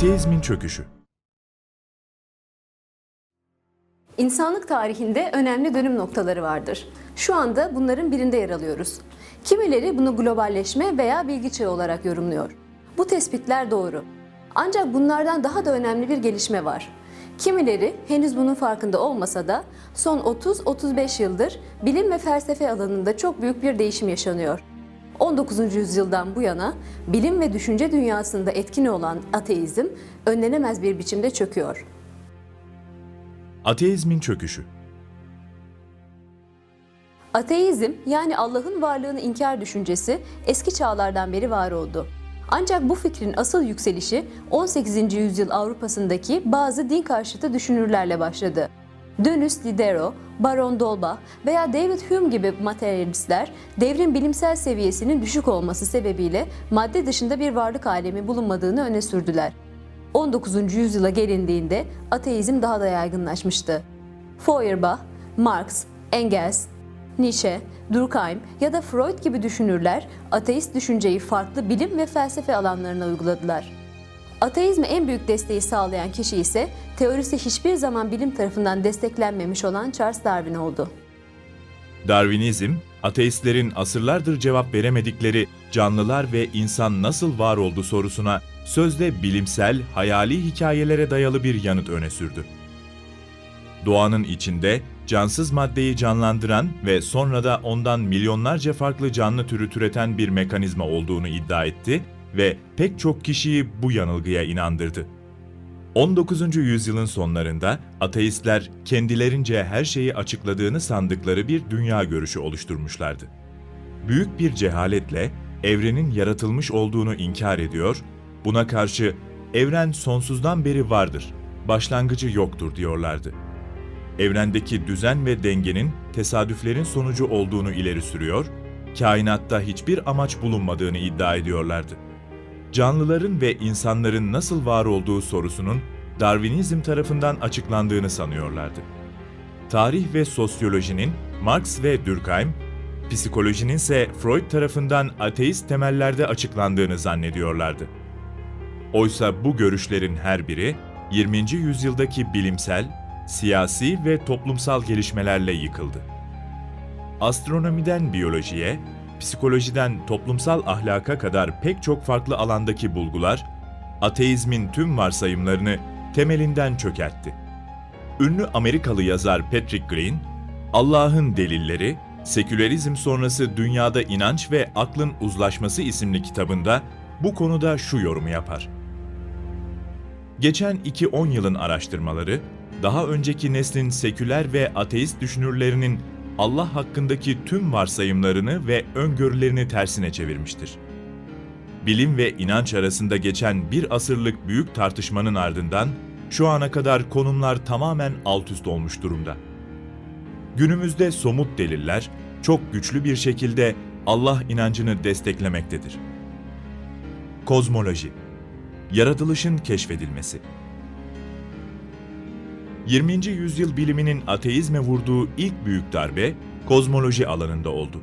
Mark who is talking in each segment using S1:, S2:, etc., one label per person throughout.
S1: Ateizmin çöküşü
S2: İnsanlık tarihinde önemli dönüm noktaları vardır. Şu anda bunların birinde yer alıyoruz. Kimileri bunu globalleşme veya bilgi çağı olarak yorumluyor. Bu tespitler doğru. Ancak bunlardan daha da önemli bir gelişme var. Kimileri henüz bunun farkında olmasa da son 30-35 yıldır bilim ve felsefe alanında çok büyük bir değişim yaşanıyor. 19. yüzyıldan bu yana bilim ve düşünce dünyasında etkin olan ateizm önlenemez bir biçimde çöküyor.
S1: Ateizmin çöküşü
S2: Ateizm yani Allah'ın varlığını inkar düşüncesi eski çağlardan beri var oldu. Ancak bu fikrin asıl yükselişi 18. yüzyıl Avrupa'sındaki bazı din karşıtı düşünürlerle başladı. Dönüs Diderot, Baron d'Holbach veya David Hume gibi materyalistler devrin bilimsel seviyesinin düşük olması sebebiyle madde dışında bir varlık alemi bulunmadığını öne sürdüler. 19. yüzyıla gelindiğinde ateizm daha da yaygınlaşmıştı. Feuerbach, Marx, Engels, Nietzsche, Durkheim ya da Freud gibi düşünürler ateist düşünceyi farklı bilim ve felsefe alanlarına uyguladılar. Ateizme en büyük desteği sağlayan kişi ise teorisi hiçbir zaman bilim tarafından desteklenmemiş olan Charles Darwin oldu.
S1: Darwinizm, ateistlerin asırlardır cevap veremedikleri canlılar ve insan nasıl var oldu sorusuna sözde bilimsel, hayali hikayelere dayalı bir yanıt öne sürdü. Doğanın içinde cansız maddeyi canlandıran ve sonra da ondan milyonlarca farklı canlı türü türeten bir mekanizma olduğunu iddia etti ve pek çok kişiyi bu yanılgıya inandırdı. 19. yüzyılın sonlarında ateistler kendilerince her şeyi açıkladığını sandıkları bir dünya görüşü oluşturmuşlardı. Büyük bir cehaletle evrenin yaratılmış olduğunu inkar ediyor, buna karşı evren sonsuzdan beri vardır, başlangıcı yoktur diyorlardı. Evrendeki düzen ve dengenin tesadüflerin sonucu olduğunu ileri sürüyor, kainatta hiçbir amaç bulunmadığını iddia ediyorlardı canlıların ve insanların nasıl var olduğu sorusunun Darwinizm tarafından açıklandığını sanıyorlardı. Tarih ve sosyolojinin Marx ve Durkheim, psikolojinin ise Freud tarafından ateist temellerde açıklandığını zannediyorlardı. Oysa bu görüşlerin her biri 20. yüzyıldaki bilimsel, siyasi ve toplumsal gelişmelerle yıkıldı. Astronomiden biyolojiye, psikolojiden toplumsal ahlaka kadar pek çok farklı alandaki bulgular, ateizmin tüm varsayımlarını temelinden çökertti. Ünlü Amerikalı yazar Patrick Green, Allah'ın Delilleri, Sekülerizm sonrası dünyada inanç ve aklın uzlaşması isimli kitabında bu konuda şu yorumu yapar. Geçen 2-10 yılın araştırmaları, daha önceki neslin seküler ve ateist düşünürlerinin Allah hakkındaki tüm varsayımlarını ve öngörülerini tersine çevirmiştir. Bilim ve inanç arasında geçen bir asırlık büyük tartışmanın ardından şu ana kadar konumlar tamamen alt üst olmuş durumda. Günümüzde somut deliller çok güçlü bir şekilde Allah inancını desteklemektedir. Kozmoloji Yaratılışın keşfedilmesi 20. yüzyıl biliminin ateizme vurduğu ilk büyük darbe kozmoloji alanında oldu.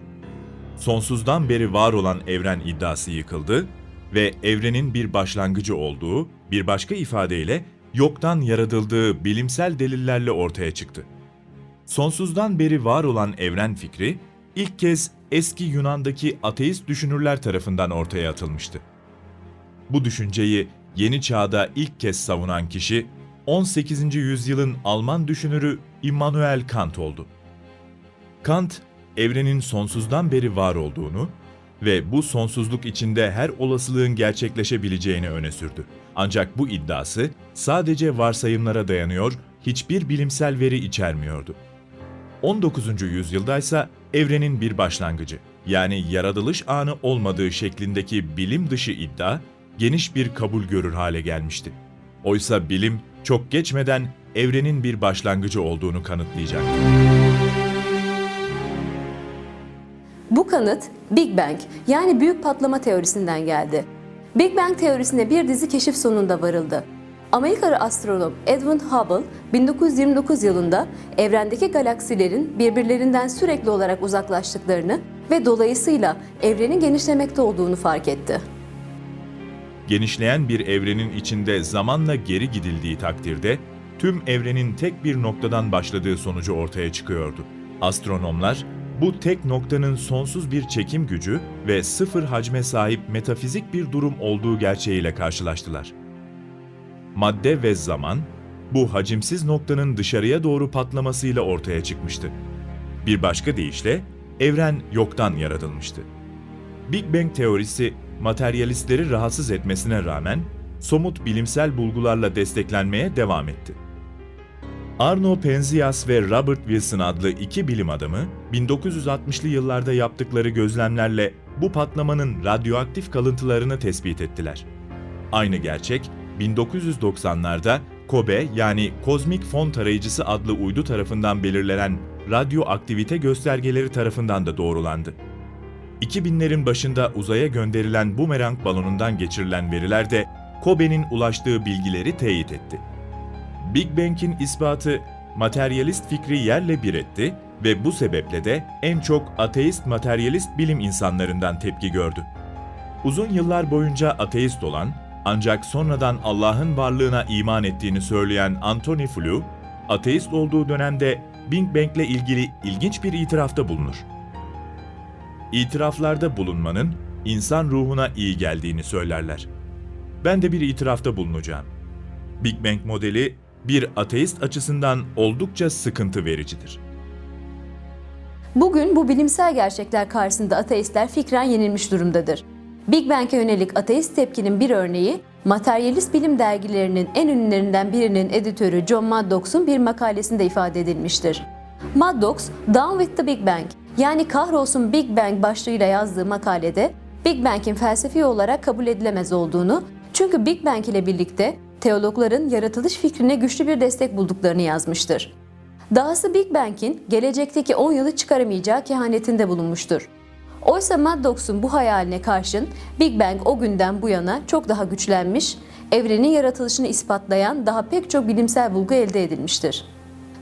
S1: Sonsuzdan beri var olan evren iddiası yıkıldı ve evrenin bir başlangıcı olduğu, bir başka ifadeyle yoktan yaratıldığı bilimsel delillerle ortaya çıktı. Sonsuzdan beri var olan evren fikri ilk kez eski Yunan'daki ateist düşünürler tarafından ortaya atılmıştı. Bu düşünceyi yeni çağda ilk kez savunan kişi 18. yüzyılın Alman düşünürü Immanuel Kant oldu. Kant, evrenin sonsuzdan beri var olduğunu ve bu sonsuzluk içinde her olasılığın gerçekleşebileceğini öne sürdü. Ancak bu iddiası sadece varsayımlara dayanıyor, hiçbir bilimsel veri içermiyordu. 19. yüzyılda ise evrenin bir başlangıcı, yani yaratılış anı olmadığı şeklindeki bilim dışı iddia geniş bir kabul görür hale gelmişti. Oysa bilim çok geçmeden evrenin bir başlangıcı olduğunu kanıtlayacaktı.
S2: Bu kanıt Big Bang yani büyük patlama teorisinden geldi. Big Bang teorisine bir dizi keşif sonunda varıldı. Amerikalı astronom Edwin Hubble 1929 yılında evrendeki galaksilerin birbirlerinden sürekli olarak uzaklaştıklarını ve dolayısıyla evrenin genişlemekte olduğunu fark etti.
S1: Genişleyen bir evrenin içinde zamanla geri gidildiği takdirde tüm evrenin tek bir noktadan başladığı sonucu ortaya çıkıyordu. Astronomlar bu tek noktanın sonsuz bir çekim gücü ve sıfır hacme sahip metafizik bir durum olduğu gerçeğiyle karşılaştılar. Madde ve zaman bu hacimsiz noktanın dışarıya doğru patlamasıyla ortaya çıkmıştı. Bir başka deyişle evren yoktan yaratılmıştı. Big Bang teorisi materyalistleri rahatsız etmesine rağmen somut bilimsel bulgularla desteklenmeye devam etti. Arno Penzias ve Robert Wilson adlı iki bilim adamı 1960'lı yıllarda yaptıkları gözlemlerle bu patlamanın radyoaktif kalıntılarını tespit ettiler. Aynı gerçek 1990'larda COBE yani Kozmik Fon Tarayıcısı adlı uydu tarafından belirlenen radyoaktivite göstergeleri tarafından da doğrulandı. 2000'lerin başında uzaya gönderilen bumerang balonundan geçirilen veriler de COBE'nin ulaştığı bilgileri teyit etti. Big Bang'in ispatı materyalist fikri yerle bir etti ve bu sebeple de en çok ateist materyalist bilim insanlarından tepki gördü. Uzun yıllar boyunca ateist olan ancak sonradan Allah'ın varlığına iman ettiğini söyleyen Anthony Flew, ateist olduğu dönemde Big Bang'le ilgili ilginç bir itirafta bulunur. İtiraflarda bulunmanın insan ruhuna iyi geldiğini söylerler. Ben de bir itirafta bulunacağım. Big Bang modeli bir ateist açısından oldukça sıkıntı vericidir.
S2: Bugün bu bilimsel gerçekler karşısında ateistler fikren yenilmiş durumdadır. Big Bang'e yönelik ateist tepkinin bir örneği, materyalist bilim dergilerinin en ünlülerinden birinin editörü John Maddox'un bir makalesinde ifade edilmiştir. Maddox, Down with the Big Bang yani kahrolsun Big Bang başlığıyla yazdığı makalede Big Bang'in felsefi olarak kabul edilemez olduğunu, çünkü Big Bang ile birlikte teologların yaratılış fikrine güçlü bir destek bulduklarını yazmıştır. Dahası Big Bang'in gelecekteki 10 yılı çıkaramayacağı kehanetinde bulunmuştur. Oysa Maddox'un bu hayaline karşın Big Bang o günden bu yana çok daha güçlenmiş, evrenin yaratılışını ispatlayan daha pek çok bilimsel bulgu elde edilmiştir.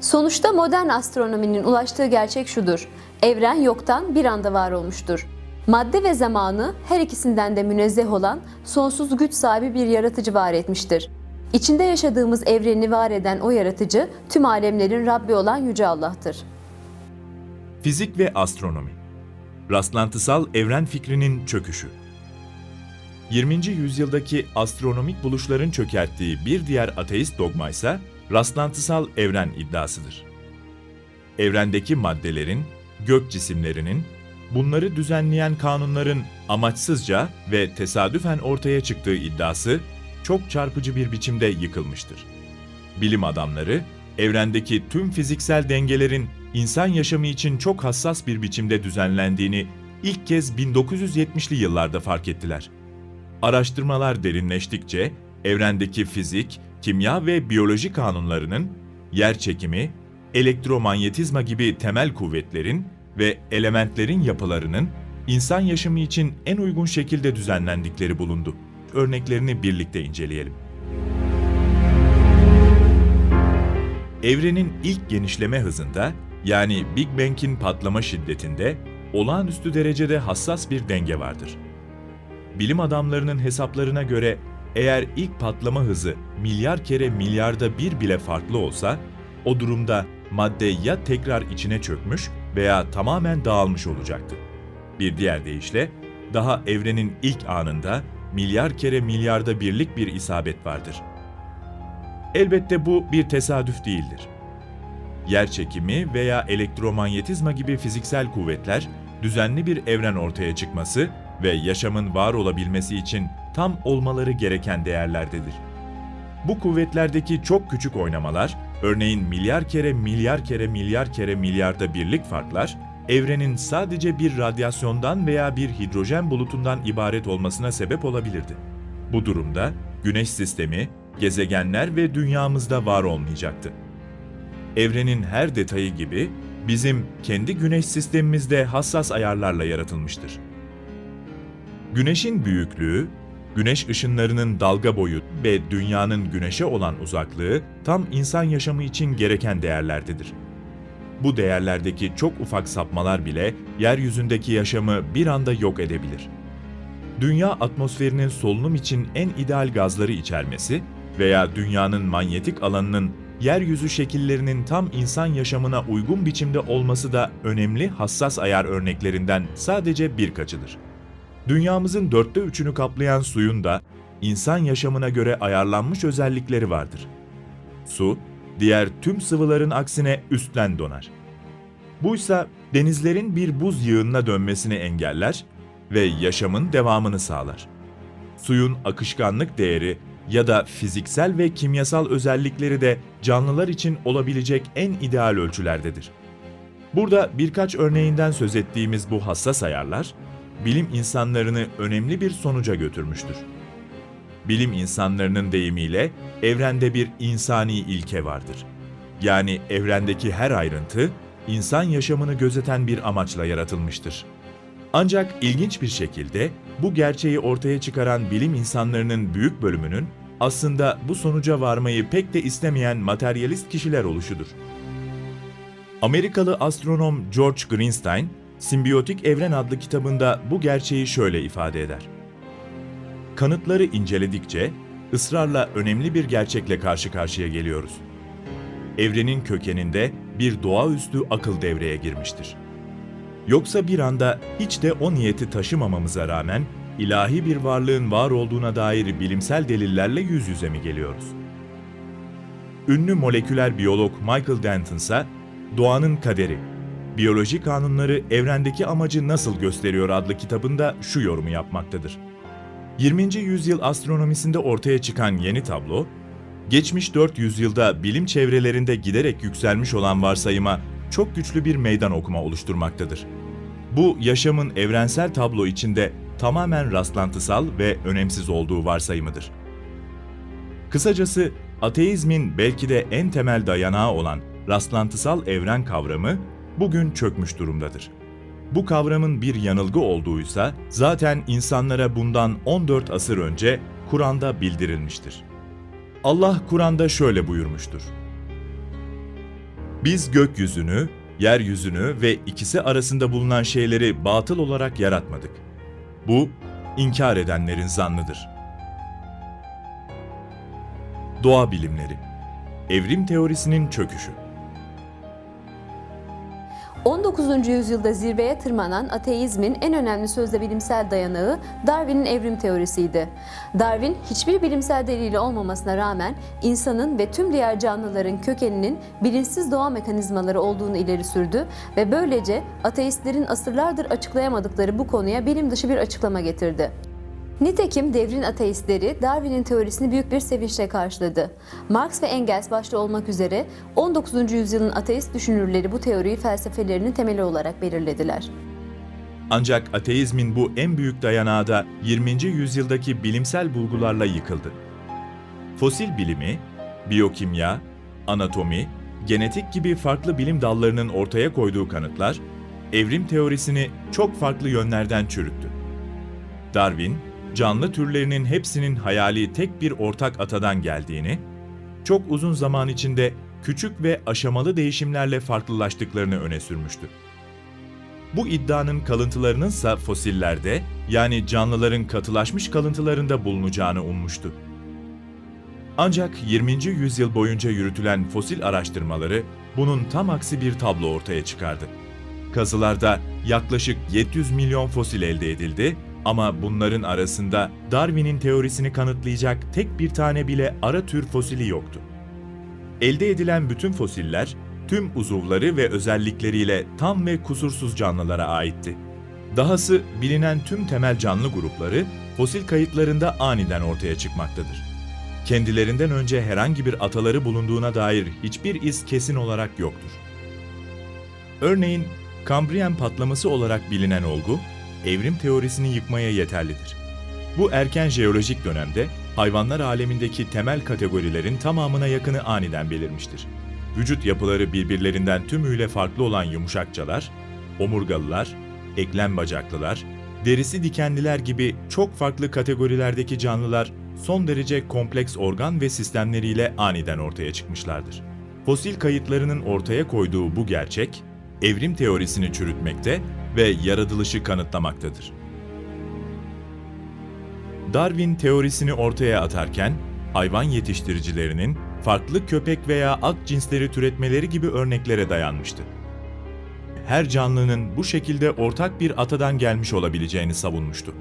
S2: Sonuçta modern astronominin ulaştığı gerçek şudur. Evren yoktan bir anda var olmuştur. Madde ve zamanı her ikisinden de münezzeh olan sonsuz güç sahibi bir yaratıcı var etmiştir. İçinde yaşadığımız evreni var eden o yaratıcı tüm alemlerin Rabbi olan Yüce Allah'tır.
S1: Fizik ve astronomi Rastlantısal evren fikrinin çöküşü 20. yüzyıldaki astronomik buluşların çökerttiği bir diğer ateist dogma ise rastlantısal evren iddiasıdır. Evrendeki maddelerin, gök cisimlerinin, bunları düzenleyen kanunların amaçsızca ve tesadüfen ortaya çıktığı iddiası çok çarpıcı bir biçimde yıkılmıştır. Bilim adamları, evrendeki tüm fiziksel dengelerin insan yaşamı için çok hassas bir biçimde düzenlendiğini ilk kez 1970'li yıllarda fark ettiler. Araştırmalar derinleştikçe evrendeki fizik, kimya ve biyoloji kanunlarının yer çekimi, elektromanyetizma gibi temel kuvvetlerin ve elementlerin yapılarının insan yaşamı için en uygun şekilde düzenlendikleri bulundu. Örneklerini birlikte inceleyelim. Evrenin ilk genişleme hızında yani Big Bang'in patlama şiddetinde olağanüstü derecede hassas bir denge vardır. Bilim adamlarının hesaplarına göre eğer ilk patlama hızı milyar kere milyarda bir bile farklı olsa, o durumda madde ya tekrar içine çökmüş veya tamamen dağılmış olacaktı. Bir diğer deyişle, daha evrenin ilk anında milyar kere milyarda birlik bir isabet vardır. Elbette bu bir tesadüf değildir. Yer çekimi veya elektromanyetizma gibi fiziksel kuvvetler düzenli bir evren ortaya çıkması ve yaşamın var olabilmesi için tam olmaları gereken değerlerdedir. Bu kuvvetlerdeki çok küçük oynamalar, örneğin milyar kere milyar kere milyar kere milyarda birlik farklar, evrenin sadece bir radyasyondan veya bir hidrojen bulutundan ibaret olmasına sebep olabilirdi. Bu durumda Güneş sistemi, gezegenler ve dünyamızda var olmayacaktı. Evrenin her detayı gibi bizim kendi güneş sistemimizde hassas ayarlarla yaratılmıştır. Güneşin büyüklüğü, güneş ışınlarının dalga boyu ve dünyanın güneşe olan uzaklığı tam insan yaşamı için gereken değerlerdedir. Bu değerlerdeki çok ufak sapmalar bile yeryüzündeki yaşamı bir anda yok edebilir. dünya atmosferinin solunum için en ideal gazları içermesi veya dünyanın manyetik alanının yeryüzü şekillerinin tam insan yaşamına uygun biçimde olması da önemli hassas ayar örneklerinden sadece birkaçıdır. Dünyamızın dörtte üçünü kaplayan suyun da insan yaşamına göre ayarlanmış özellikleri vardır. Su, diğer tüm sıvıların aksine üstten donar. Buysa denizlerin bir buz yığınına dönmesini engeller ve yaşamın devamını sağlar. Suyun akışkanlık değeri ya da fiziksel ve kimyasal özellikleri de canlılar için olabilecek en ideal ölçülerdedir. Burada birkaç örneğinden söz ettiğimiz bu hassas ayarlar, bilim insanlarını önemli bir sonuca götürmüştür. Bilim insanlarının deyimiyle evrende bir insani ilke vardır. Yani evrendeki her ayrıntı insan yaşamını gözeten bir amaçla yaratılmıştır. Ancak ilginç bir şekilde bu gerçeği ortaya çıkaran bilim insanlarının büyük bölümünün aslında bu sonuca varmayı pek de istemeyen materyalist kişiler oluşudur. Amerikalı astronom George Greenstein, Simbiyotik Evren adlı kitabında bu gerçeği şöyle ifade eder. Kanıtları inceledikçe ısrarla önemli bir gerçekle karşı karşıya geliyoruz. Evrenin kökeninde bir doğaüstü akıl devreye girmiştir. Yoksa bir anda hiç de o niyeti taşımamamıza rağmen ilahi bir varlığın var olduğuna dair bilimsel delillerle yüz yüze mi geliyoruz? Ünlü moleküler biyolog Michael Denton ise Doğanın Kaderi, Biyoloji Kanunları Evrendeki Amacı Nasıl Gösteriyor adlı kitabında şu yorumu yapmaktadır. 20. yüzyıl astronomisinde ortaya çıkan yeni tablo, geçmiş 4 yüzyılda bilim çevrelerinde giderek yükselmiş olan varsayıma çok güçlü bir meydan okuma oluşturmaktadır. Bu yaşamın evrensel tablo içinde tamamen rastlantısal ve önemsiz olduğu varsayımıdır. Kısacası ateizmin belki de en temel dayanağı olan rastlantısal evren kavramı bugün çökmüş durumdadır. Bu kavramın bir yanılgı olduğuysa zaten insanlara bundan 14 asır önce Kur'an'da bildirilmiştir. Allah Kur'an'da şöyle buyurmuştur. Biz gökyüzünü, yeryüzünü ve ikisi arasında bulunan şeyleri batıl olarak yaratmadık. Bu, inkar edenlerin zannıdır. Doğa bilimleri Evrim teorisinin çöküşü
S2: 19. yüzyılda zirveye tırmanan ateizmin en önemli sözde bilimsel dayanağı Darwin'in evrim teorisiydi. Darwin hiçbir bilimsel delili olmamasına rağmen insanın ve tüm diğer canlıların kökeninin bilinçsiz doğa mekanizmaları olduğunu ileri sürdü ve böylece ateistlerin asırlardır açıklayamadıkları bu konuya bilim dışı bir açıklama getirdi. Nitekim devrin ateistleri Darwin'in teorisini büyük bir sevinçle karşıladı. Marx ve Engels başta olmak üzere 19. yüzyılın ateist düşünürleri bu teoriyi felsefelerinin temeli olarak belirlediler.
S1: Ancak ateizmin bu en büyük dayanağı da 20. yüzyıldaki bilimsel bulgularla yıkıldı. Fosil bilimi, biyokimya, anatomi, genetik gibi farklı bilim dallarının ortaya koyduğu kanıtlar, evrim teorisini çok farklı yönlerden çürüttü. Darwin, canlı türlerinin hepsinin hayali tek bir ortak atadan geldiğini, çok uzun zaman içinde küçük ve aşamalı değişimlerle farklılaştıklarını öne sürmüştü. Bu iddianın kalıntılarının ise fosillerde, yani canlıların katılaşmış kalıntılarında bulunacağını ummuştu. Ancak 20. yüzyıl boyunca yürütülen fosil araştırmaları bunun tam aksi bir tablo ortaya çıkardı. Kazılarda yaklaşık 700 milyon fosil elde edildi ama bunların arasında Darwin'in teorisini kanıtlayacak tek bir tane bile ara tür fosili yoktu. Elde edilen bütün fosiller tüm uzuvları ve özellikleriyle tam ve kusursuz canlılara aitti. Dahası bilinen tüm temel canlı grupları fosil kayıtlarında aniden ortaya çıkmaktadır. Kendilerinden önce herhangi bir ataları bulunduğuna dair hiçbir iz kesin olarak yoktur. Örneğin Kambriyen patlaması olarak bilinen olgu, evrim teorisini yıkmaya yeterlidir. Bu erken jeolojik dönemde hayvanlar alemindeki temel kategorilerin tamamına yakını aniden belirmiştir. Vücut yapıları birbirlerinden tümüyle farklı olan yumuşakçalar, omurgalılar, eklem bacaklılar, derisi dikenliler gibi çok farklı kategorilerdeki canlılar son derece kompleks organ ve sistemleriyle aniden ortaya çıkmışlardır. Fosil kayıtlarının ortaya koyduğu bu gerçek, evrim teorisini çürütmekte ve yaratılışı kanıtlamaktadır. Darwin teorisini ortaya atarken, hayvan yetiştiricilerinin farklı köpek veya at cinsleri türetmeleri gibi örneklere dayanmıştı. Her canlının bu şekilde ortak bir atadan gelmiş olabileceğini savunmuştu.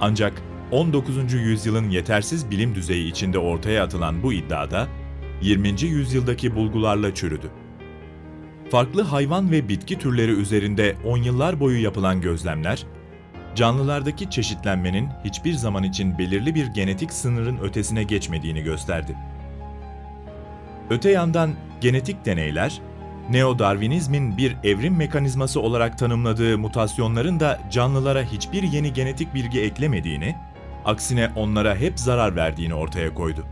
S1: Ancak 19. yüzyılın yetersiz bilim düzeyi içinde ortaya atılan bu iddiada 20. yüzyıldaki bulgularla çürüdü. Farklı hayvan ve bitki türleri üzerinde on yıllar boyu yapılan gözlemler, canlılardaki çeşitlenmenin hiçbir zaman için belirli bir genetik sınırın ötesine geçmediğini gösterdi. Öte yandan genetik deneyler, Neo-Darwinizmin bir evrim mekanizması olarak tanımladığı mutasyonların da canlılara hiçbir yeni genetik bilgi eklemediğini, aksine onlara hep zarar verdiğini ortaya koydu.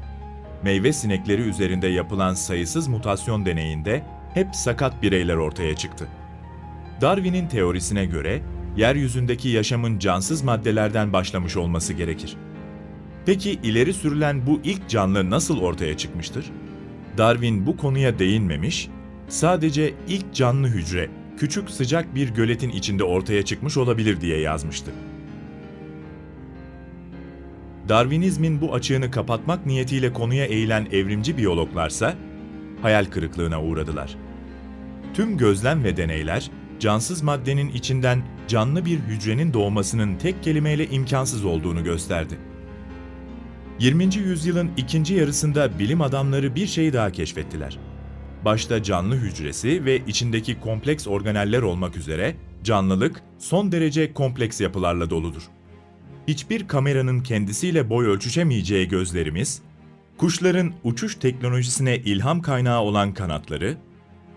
S1: Meyve sinekleri üzerinde yapılan sayısız mutasyon deneyinde hep sakat bireyler ortaya çıktı. Darwin'in teorisine göre yeryüzündeki yaşamın cansız maddelerden başlamış olması gerekir. Peki ileri sürülen bu ilk canlı nasıl ortaya çıkmıştır? Darwin bu konuya değinmemiş, sadece ilk canlı hücre küçük sıcak bir göletin içinde ortaya çıkmış olabilir diye yazmıştı. Darwinizmin bu açığını kapatmak niyetiyle konuya eğilen evrimci biyologlarsa hayal kırıklığına uğradılar. Tüm gözlem ve deneyler cansız maddenin içinden canlı bir hücrenin doğmasının tek kelimeyle imkansız olduğunu gösterdi. 20. yüzyılın ikinci yarısında bilim adamları bir şey daha keşfettiler. Başta canlı hücresi ve içindeki kompleks organeller olmak üzere canlılık son derece kompleks yapılarla doludur. Hiçbir kameranın kendisiyle boy ölçüşemeyeceği gözlerimiz, kuşların uçuş teknolojisine ilham kaynağı olan kanatları,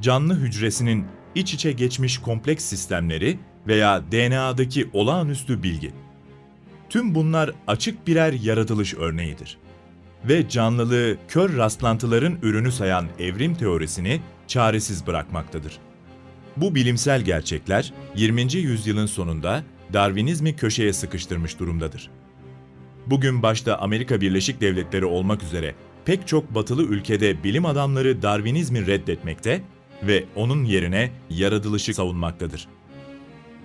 S1: canlı hücresinin iç içe geçmiş kompleks sistemleri veya DNA'daki olağanüstü bilgi. Tüm bunlar açık birer yaratılış örneğidir. Ve canlılığı kör rastlantıların ürünü sayan evrim teorisini çaresiz bırakmaktadır. Bu bilimsel gerçekler 20. yüzyılın sonunda Darwinizmi köşeye sıkıştırmış durumdadır. Bugün başta Amerika Birleşik Devletleri olmak üzere pek çok batılı ülkede bilim adamları Darwinizmi reddetmekte ve onun yerine yaratılışı savunmaktadır.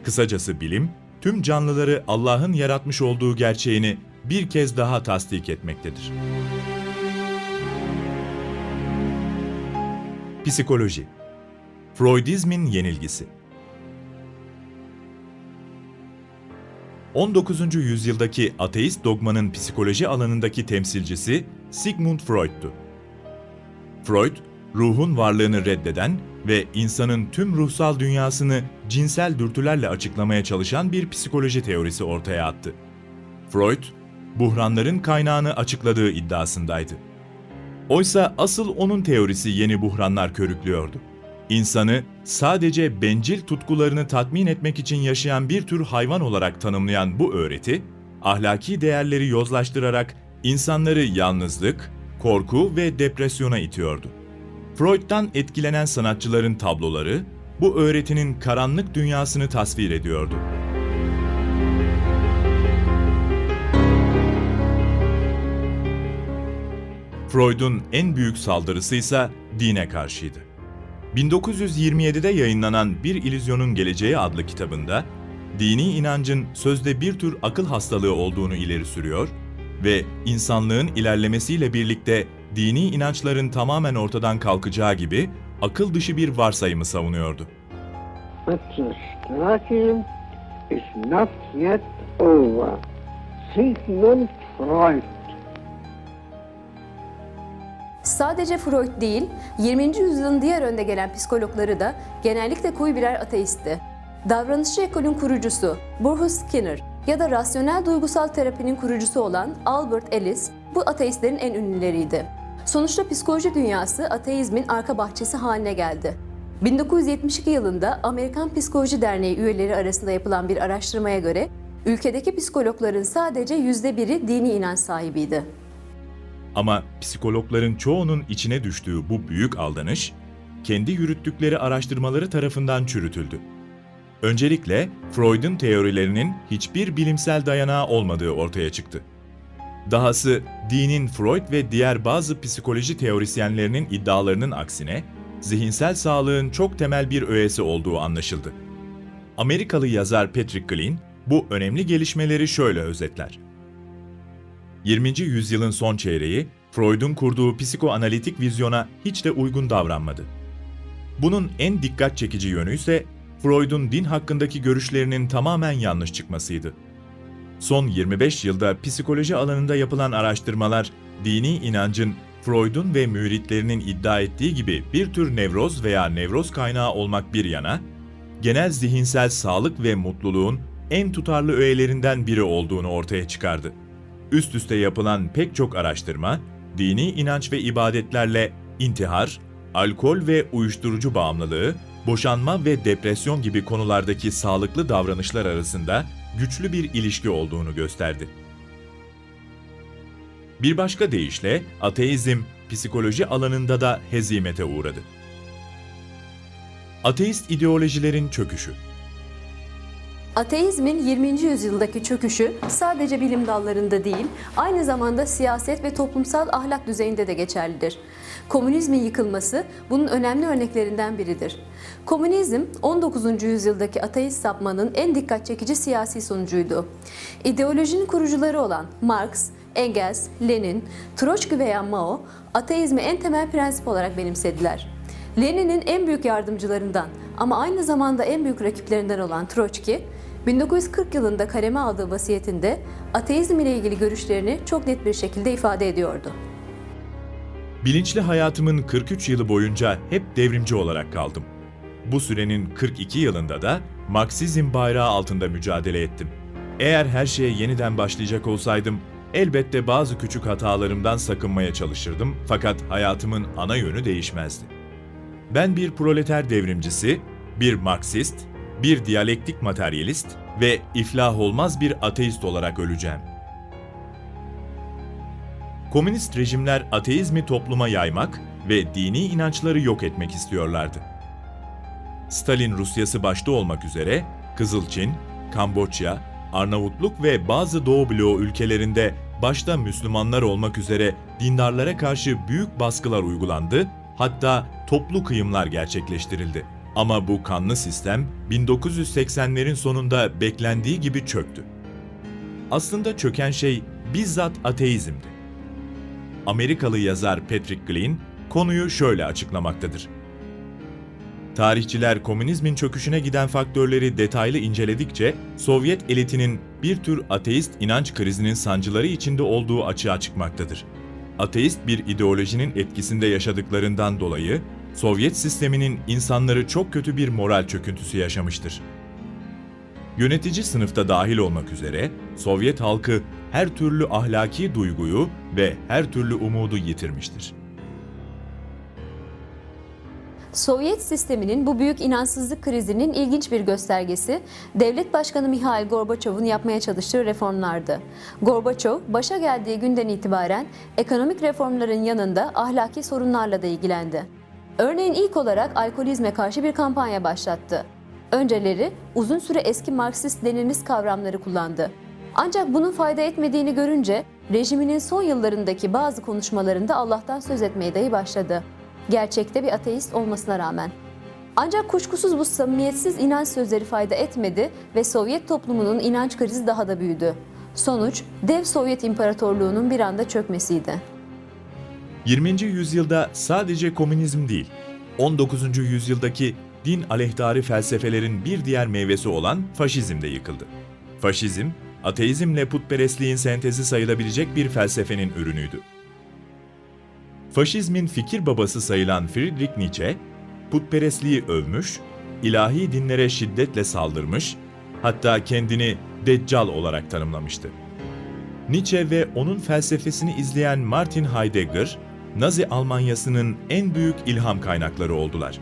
S1: Kısacası bilim, tüm canlıları Allah'ın yaratmış olduğu gerçeğini bir kez daha tasdik etmektedir. Psikoloji Freudizmin yenilgisi 19. yüzyıldaki ateist dogmanın psikoloji alanındaki temsilcisi Sigmund Freud'tu. Freud, ruhun varlığını reddeden ve insanın tüm ruhsal dünyasını cinsel dürtülerle açıklamaya çalışan bir psikoloji teorisi ortaya attı. Freud, buhranların kaynağını açıkladığı iddiasındaydı. Oysa asıl onun teorisi yeni buhranlar körüklüyordu. İnsanı sadece bencil tutkularını tatmin etmek için yaşayan bir tür hayvan olarak tanımlayan bu öğreti, ahlaki değerleri yozlaştırarak insanları yalnızlık, korku ve depresyona itiyordu. Freud'dan etkilenen sanatçıların tabloları bu öğretinin karanlık dünyasını tasvir ediyordu. Freud'un en büyük saldırısı ise dine karşıydı. 1927'de yayınlanan Bir İllüzyonun Geleceği adlı kitabında dini inancın sözde bir tür akıl hastalığı olduğunu ileri sürüyor ve insanlığın ilerlemesiyle birlikte dini inançların tamamen ortadan kalkacağı gibi akıl dışı bir varsayımı savunuyordu.
S3: İs not yet over. Sigmund Freud
S2: Sadece Freud değil, 20. yüzyılın diğer önde gelen psikologları da genellikle koyu birer ateistti. Davranışçı ekolün kurucusu Bruce Skinner ya da rasyonel duygusal terapinin kurucusu olan Albert Ellis bu ateistlerin en ünlüleriydi. Sonuçta psikoloji dünyası ateizmin arka bahçesi haline geldi. 1972 yılında Amerikan Psikoloji Derneği üyeleri arasında yapılan bir araştırmaya göre ülkedeki psikologların sadece %1'i dini inanç sahibiydi.
S1: Ama psikologların çoğunun içine düştüğü bu büyük aldanış, kendi yürüttükleri araştırmaları tarafından çürütüldü. Öncelikle Freud'un teorilerinin hiçbir bilimsel dayanağı olmadığı ortaya çıktı. Dahası dinin Freud ve diğer bazı psikoloji teorisyenlerinin iddialarının aksine zihinsel sağlığın çok temel bir öğesi olduğu anlaşıldı. Amerikalı yazar Patrick Glean bu önemli gelişmeleri şöyle özetler. 20. yüzyılın son çeyreği, Freud'un kurduğu psikoanalitik vizyona hiç de uygun davranmadı. Bunun en dikkat çekici yönü ise Freud'un din hakkındaki görüşlerinin tamamen yanlış çıkmasıydı. Son 25 yılda psikoloji alanında yapılan araştırmalar, dini inancın Freud'un ve müritlerinin iddia ettiği gibi bir tür nevroz veya nevroz kaynağı olmak bir yana, genel zihinsel sağlık ve mutluluğun en tutarlı öğelerinden biri olduğunu ortaya çıkardı. Üst üste yapılan pek çok araştırma, dini inanç ve ibadetlerle intihar, alkol ve uyuşturucu bağımlılığı, boşanma ve depresyon gibi konulardaki sağlıklı davranışlar arasında güçlü bir ilişki olduğunu gösterdi. Bir başka deyişle ateizm psikoloji alanında da hezimete uğradı. Ateist ideolojilerin çöküşü
S2: Ateizmin 20. yüzyıldaki çöküşü sadece bilim dallarında değil, aynı zamanda siyaset ve toplumsal ahlak düzeyinde de geçerlidir. Komünizmin yıkılması bunun önemli örneklerinden biridir. Komünizm 19. yüzyıldaki ateist sapmanın en dikkat çekici siyasi sonucuydu. İdeolojinin kurucuları olan Marx, Engels, Lenin, Troçki veya Mao ateizmi en temel prensip olarak benimsediler. Lenin'in en büyük yardımcılarından ama aynı zamanda en büyük rakiplerinden olan Troçki, 1940 yılında kaleme aldığı vasiyetinde ateizm ile ilgili görüşlerini çok net bir şekilde ifade ediyordu.
S1: Bilinçli hayatımın 43 yılı boyunca hep devrimci olarak kaldım. Bu sürenin 42 yılında da Marksizm bayrağı altında mücadele ettim. Eğer her şeye yeniden başlayacak olsaydım, elbette bazı küçük hatalarımdan sakınmaya çalışırdım fakat hayatımın ana yönü değişmezdi. Ben bir proleter devrimcisi, bir Marksist, bir diyalektik materyalist ve iflah olmaz bir ateist olarak öleceğim. Komünist rejimler ateizmi topluma yaymak ve dini inançları yok etmek istiyorlardı. Stalin Rusyası başta olmak üzere Kızılçin, Kamboçya, Arnavutluk ve bazı Doğu bloğu ülkelerinde başta Müslümanlar olmak üzere dindarlara karşı büyük baskılar uygulandı, hatta toplu kıyımlar gerçekleştirildi. Ama bu kanlı sistem 1980'lerin sonunda beklendiği gibi çöktü. Aslında çöken şey bizzat ateizmdi. Amerikalı yazar Patrick Glean konuyu şöyle açıklamaktadır. Tarihçiler komünizmin çöküşüne giden faktörleri detaylı inceledikçe Sovyet elitinin bir tür ateist inanç krizinin sancıları içinde olduğu açığa çıkmaktadır. Ateist bir ideolojinin etkisinde yaşadıklarından dolayı Sovyet sisteminin insanları çok kötü bir moral çöküntüsü yaşamıştır. Yönetici sınıfta dahil olmak üzere Sovyet halkı her türlü ahlaki duyguyu ve her türlü umudu yitirmiştir.
S2: Sovyet sisteminin bu büyük inançsızlık krizinin ilginç bir göstergesi, Devlet Başkanı Mihail Gorbaçov'un yapmaya çalıştığı reformlardı. Gorbaçov, başa geldiği günden itibaren ekonomik reformların yanında ahlaki sorunlarla da ilgilendi. Örneğin ilk olarak alkolizme karşı bir kampanya başlattı. Önceleri uzun süre eski Marksist-Leninist kavramları kullandı. Ancak bunun fayda etmediğini görünce rejiminin son yıllarındaki bazı konuşmalarında Allah'tan söz etmeye dahi başladı. Gerçekte bir ateist olmasına rağmen. Ancak kuşkusuz bu samimiyetsiz inanç sözleri fayda etmedi ve Sovyet toplumunun inanç krizi daha da büyüdü. Sonuç, dev Sovyet İmparatorluğu'nun bir anda çökmesiydi.
S1: 20. yüzyılda sadece komünizm değil, 19. yüzyıldaki din aleyhtarı felsefelerin bir diğer meyvesi olan faşizm de yıkıldı. Faşizm, ateizmle putperestliğin sentezi sayılabilecek bir felsefenin ürünüydü. Faşizmin fikir babası sayılan Friedrich Nietzsche, putperestliği övmüş, ilahi dinlere şiddetle saldırmış, hatta kendini Deccal olarak tanımlamıştı. Nietzsche ve onun felsefesini izleyen Martin Heidegger, Nazi Almanyası'nın en büyük ilham kaynakları oldular.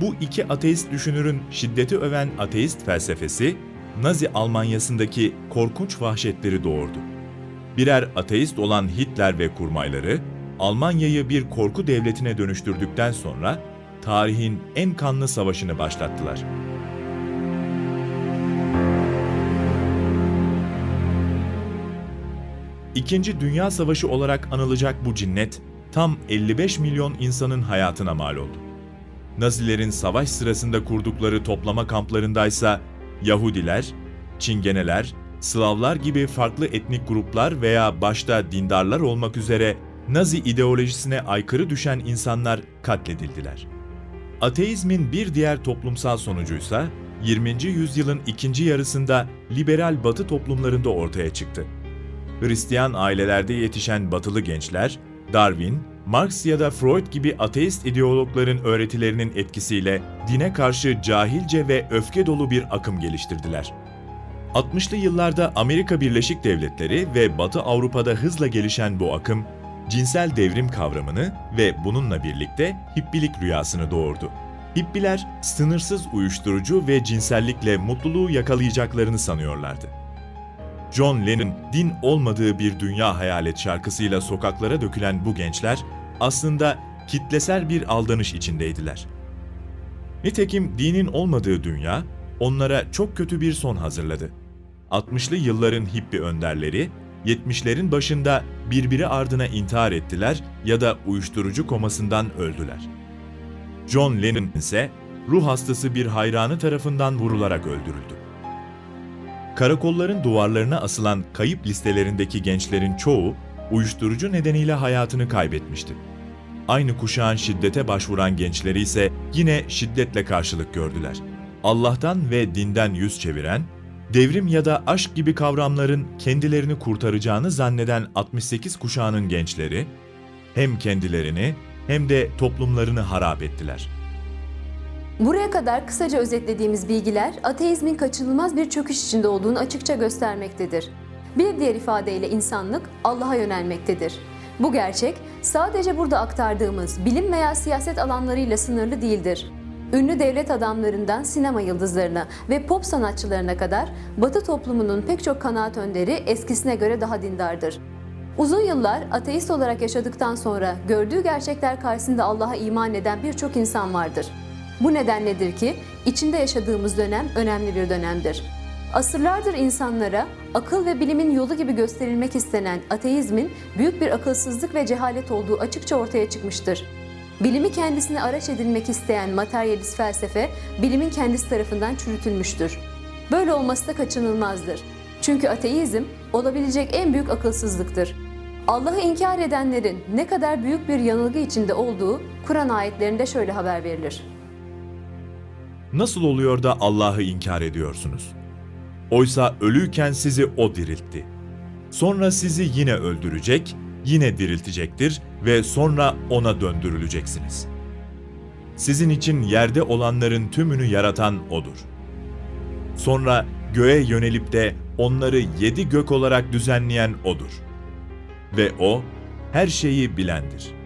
S1: Bu iki ateist düşünürün şiddeti öven ateist felsefesi, Nazi Almanyası'ndaki korkunç vahşetleri doğurdu. Birer ateist olan Hitler ve kurmayları, Almanya'yı bir korku devletine dönüştürdükten sonra tarihin en kanlı savaşını başlattılar. İkinci Dünya Savaşı olarak anılacak bu cinnet, tam 55 milyon insanın hayatına mal oldu. Nazilerin savaş sırasında kurdukları toplama kamplarındaysa Yahudiler, Çingeneler, Slavlar gibi farklı etnik gruplar veya başta dindarlar olmak üzere Nazi ideolojisine aykırı düşen insanlar katledildiler. Ateizmin bir diğer toplumsal sonucuysa 20. yüzyılın ikinci yarısında liberal batı toplumlarında ortaya çıktı. Hristiyan ailelerde yetişen batılı gençler, Darwin, Marx ya da Freud gibi ateist ideologların öğretilerinin etkisiyle dine karşı cahilce ve öfke dolu bir akım geliştirdiler. 60'lı yıllarda Amerika Birleşik Devletleri ve Batı Avrupa'da hızla gelişen bu akım, cinsel devrim kavramını ve bununla birlikte hippilik rüyasını doğurdu. Hippiler sınırsız uyuşturucu ve cinsellikle mutluluğu yakalayacaklarını sanıyorlardı. John Lennon din olmadığı bir dünya hayalet şarkısıyla sokaklara dökülen bu gençler aslında kitlesel bir aldanış içindeydiler. Nitekim dinin olmadığı dünya onlara çok kötü bir son hazırladı. 60'lı yılların hippi önderleri 70'lerin başında birbiri ardına intihar ettiler ya da uyuşturucu komasından öldüler. John Lennon ise ruh hastası bir hayranı tarafından vurularak öldürüldü. Karakolların duvarlarına asılan kayıp listelerindeki gençlerin çoğu uyuşturucu nedeniyle hayatını kaybetmişti. Aynı kuşağın şiddete başvuran gençleri ise yine şiddetle karşılık gördüler. Allah'tan ve dinden yüz çeviren, devrim ya da aşk gibi kavramların kendilerini kurtaracağını zanneden 68 kuşağının gençleri, hem kendilerini hem de toplumlarını harap ettiler.
S2: Buraya kadar kısaca özetlediğimiz bilgiler ateizmin kaçınılmaz bir çöküş içinde olduğunu açıkça göstermektedir. Bir diğer ifadeyle insanlık Allah'a yönelmektedir. Bu gerçek sadece burada aktardığımız bilim veya siyaset alanlarıyla sınırlı değildir. Ünlü devlet adamlarından sinema yıldızlarına ve pop sanatçılarına kadar Batı toplumunun pek çok kanaat önderi eskisine göre daha dindardır. Uzun yıllar ateist olarak yaşadıktan sonra gördüğü gerçekler karşısında Allah'a iman eden birçok insan vardır. Bu nedenledir ki içinde yaşadığımız dönem önemli bir dönemdir. Asırlardır insanlara akıl ve bilimin yolu gibi gösterilmek istenen ateizmin büyük bir akılsızlık ve cehalet olduğu açıkça ortaya çıkmıştır. Bilimi kendisine araç edinmek isteyen materyalist felsefe, bilimin kendisi tarafından çürütülmüştür. Böyle olması da kaçınılmazdır. Çünkü ateizm olabilecek en büyük akılsızlıktır. Allah'ı inkar edenlerin ne kadar büyük bir yanılgı içinde olduğu Kur'an ayetlerinde şöyle haber verilir.
S1: Nasıl oluyor da Allah'ı inkar ediyorsunuz? Oysa ölüyken sizi O diriltti. Sonra sizi yine öldürecek, yine diriltecektir ve sonra O'na döndürüleceksiniz. Sizin için yerde olanların tümünü yaratan O'dur. Sonra göğe yönelip de onları yedi gök olarak düzenleyen O'dur. Ve O, her şeyi bilendir.''